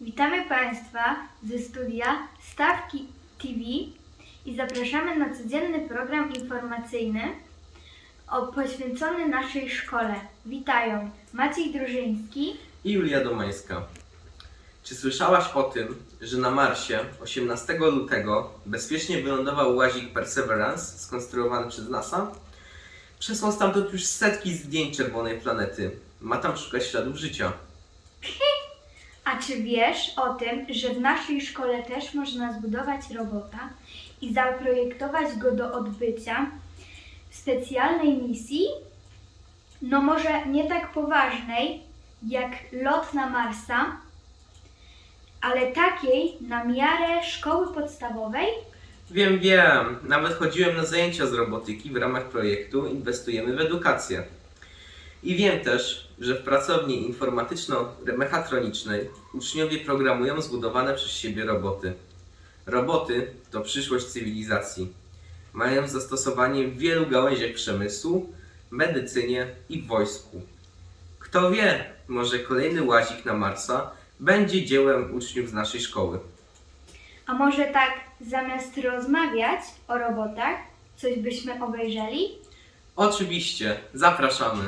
Witamy Państwa ze studia Stawki TV i zapraszamy na codzienny program informacyjny poświęcony naszej szkole. Witają Maciej Drużyński, i Julia Domańska. Czy słyszałaś o tym, że na Marsie 18 lutego bezpiecznie wylądował łazik Perseverance skonstruowany przez NASA? Przesłał stamtąd już setki zdjęć czerwonej planety. Ma tam szukać śladów życia. A czy wiesz o tym, że w naszej szkole też można zbudować robota i zaprojektować go do odbycia specjalnej misji? No może nie tak poważnej jak lot na Marsa, ale takiej na miarę szkoły podstawowej? Wiem, wiem. Nawet chodziłem na zajęcia z robotyki w ramach projektu Inwestujemy w edukację. I wiem też, że w pracowni informatyczno-mechatronicznej uczniowie programują zbudowane przez siebie roboty. Roboty to przyszłość cywilizacji. Mają zastosowanie w wielu gałęziach przemysłu, medycynie i wojsku. Kto wie, może kolejny łazik na Marsa będzie dziełem uczniów z naszej szkoły. A może tak zamiast rozmawiać o robotach, coś byśmy obejrzeli? Oczywiście, zapraszamy.